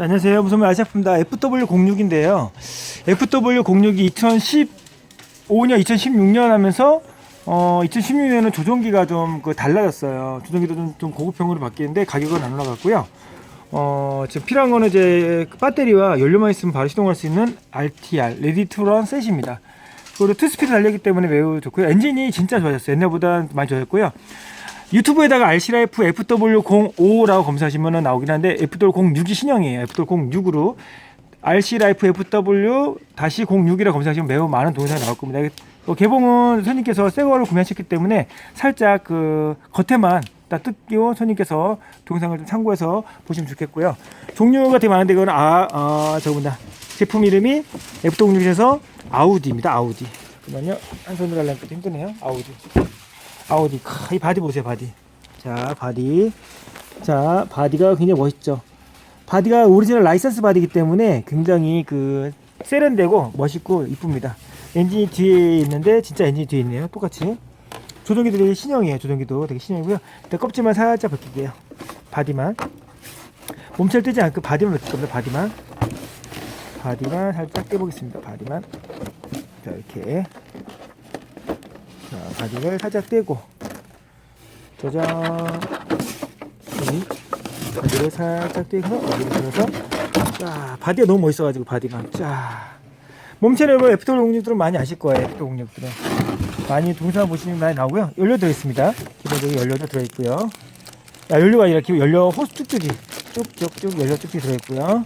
네, 안녕하세요. 무슨 말 아시아프입니다. FW06인데요. FW06이 2015년, 2016년 하면서 어, 2016년에는 조종기가 좀 그 달라졌어요. 조종기도 좀, 좀 고급형으로 바뀌는데 가격은 안 올라갔고요. 어, 지금 필요한 거는 이제 그 배터리와 연료만 있으면 바로 시동할 수 있는 RTR, 레디 투런 셋입니다. 그리고 투스피드 달리기 때문에 매우 좋고요. 엔진이 진짜 좋아졌어요. 옛날보다 많이 좋아졌고요. 유튜브에다가 RC라이프 FW05라고 검사하시면 나오긴 한데 FW06이 신형이에요. FW06으로 RC라이프 FW-06이라 검사하시면 매우 많은 동영상이 나올 겁니다. 어, 개봉은 손님께서 새 거를 구매하셨기 때문에 살짝 그 겉에만 딱 뜯기고 손님께서 동영상을 좀 참고해서 보시면 좋겠고요. 종류가 되게 많은데 이거는 아, 아 저거다 제품 이름이 F6에서 아우디입니다. 아우디. 잠깐만요. 한 손으로 하려니까 좀 힘드네요. 아우디. 아우디. 크, 이 바디 보세요. 바디. 자, 바디. 자, 바디가 굉장히 멋있죠. 바디가 오리지널 라이선스 바디이기 때문에 굉장히 그 세련되고 멋있고 이쁩니다. 엔진이 뒤에 있는데 진짜 엔진이 뒤에 있네요. 똑같이. 조종기들이 신형이에요. 조종기도 되게 신형이고요. 일단 껍질만 살짝 벗길게요. 바디만. 몸체를 떼지 않고 바디만 벗길 겁니다. 바디만. 바디만 살짝 떼보겠습니다. 바디만. 자, 이렇게. 자, 바디를 살짝 떼고. 짜잔. 여기. 바디를 살짝 떼고, 여기를 들어서. 자, 바디가 너무 멋있어가지고, 바디만. 자. 몸체를 뭐 F6 공격들은 많이 아실 거예요. F6 공격들은. 많이 동사 보시면 많이 나오고요. 연료 들어있습니다. 기본적인 연료도 들어있고요. 아, 연료가 아니라 연료 호스 쭉쭉이 쭉쭉쭉 연료 쭉쭉이 들어있고요.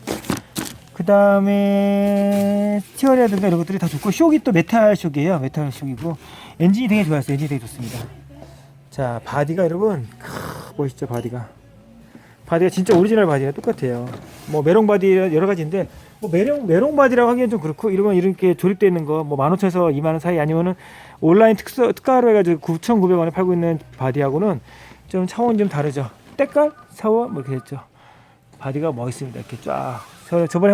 그 다음에 스티어리라든가 이런 것들이 다 좋고 쇼기 또 메탈 쇼기예요. 메탈 쇼기고 엔진이 되게 좋았어요. 엔진이 되게 좋습니다. 자 바디가 여러분 크, 멋있죠 바디가. 바디가 진짜 오리지널 바디랑 똑같아요. 뭐 메롱 바디 여러 가지인데 뭐 메롱 메롱 바디라고 하기엔 좀 그렇고 이런 건 이렇게 조립되어 있는 거뭐 15,000에서 2만 원 사이 아니면은 온라인 특수 특가로 해가지고 9,900원에 팔고 있는 바디하고는 좀 차원 좀 다르죠. 때깔 사워 뭐 이렇게 됐죠. 바디가 멋있습니다. 이렇게 쫙. 저 저번에